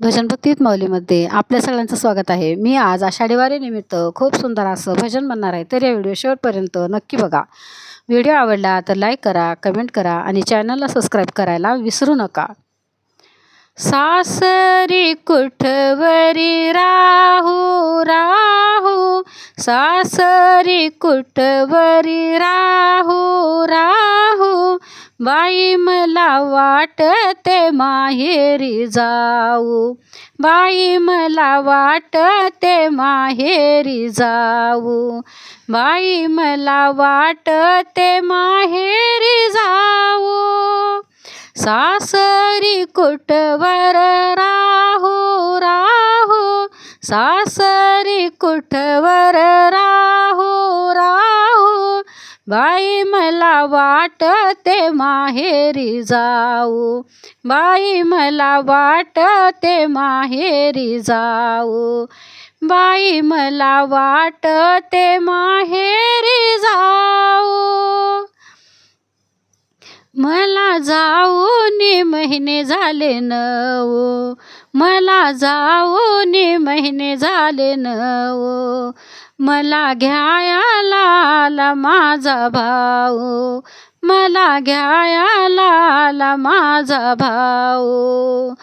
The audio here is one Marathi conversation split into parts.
भजनभक्तीत माऊलीमध्ये आपल्या सगळ्यांचं स्वागत आहे. मी आज आषाढी वारीनिमित्त खूप सुंदर असं भजन म्हणणार आहे तर या व्हिडिओ शेवटपर्यंत नक्की बघा. व्हिडिओ आवडला तर लाईक करा कमेंट करा आणि चॅनलला सबस्क्राईब करायला विसरू नका. सासरी कुठवरी राहू राहू. सासरी कुठवरी राहू राहू. बाई मला वाटते माहेरी जाऊ. बाई मला वाटते माहेरी जाऊ. बाई मला वाटते माहेरी जाऊ. सासरी कुठवर राहू राहू. सासरी कुठवर बाई मला वाटते माहेरी जाऊ. बाई मला वाटते माहेरी जाऊ. बाई मला वाटते माहेरी मला जाऊन महिने झाले नवो. मला जाऊन महिने झाले नवो. मला घ्यायला आला माझा भाऊ. मला घ्यायला आला माझा भाऊ.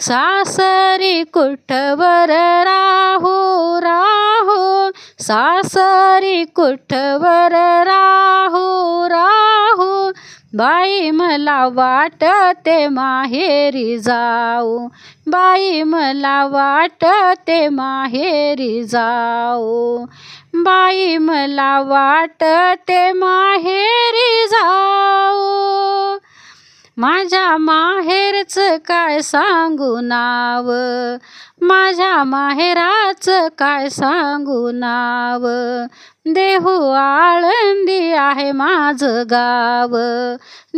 सासरी कुठवर राहो राहो. सासरी कुठवर राहो बाई मला वाटते माहेरी जाऊ. बाई मला वाटते माहेरी जाऊ. बाई मला वाटते माहेरी जाऊ. माझ्या माहेरचं काय सांगू नाव? माझ्या माहेराचं काय सांगू नाव? देहू आळंदी आहे माझं गाव.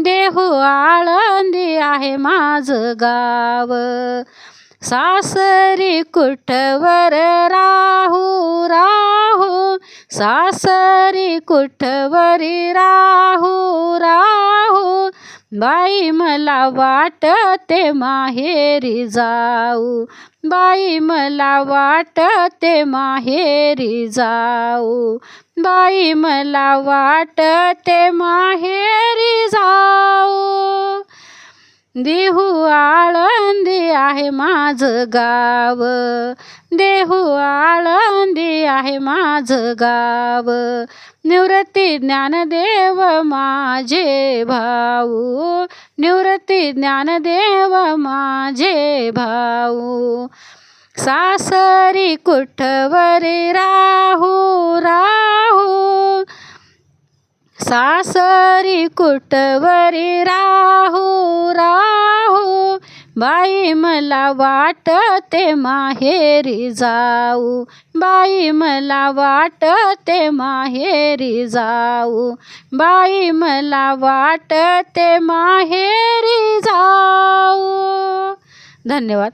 देहू आळंदी आहे माझं गाव. सासरी कुठवर राहू राहू? सासरी कुठवरी राहू राहू? बाई मला वाटते माहेरी जाऊ. बाई मला वाटते माहेरी जाऊ. बाई मला वाटते माहेरी जाऊ. देहू आळंदी आहे माझं गाव. देहू आळंदी आहे माझं गाव. निवृत्ती ज्ञानदेव माझे भाऊ. निवृत्ती ज्ञानदेव माझे भाऊ. सासरी कुठवरी राहू राहू. सासरी कुठवरी राहू. बाई मला वाटते माहेरी जाऊ. बाई मला वाटते माहेरी जाऊ. बाई मला वाटते माहेरी जाऊ. धन्यवाद.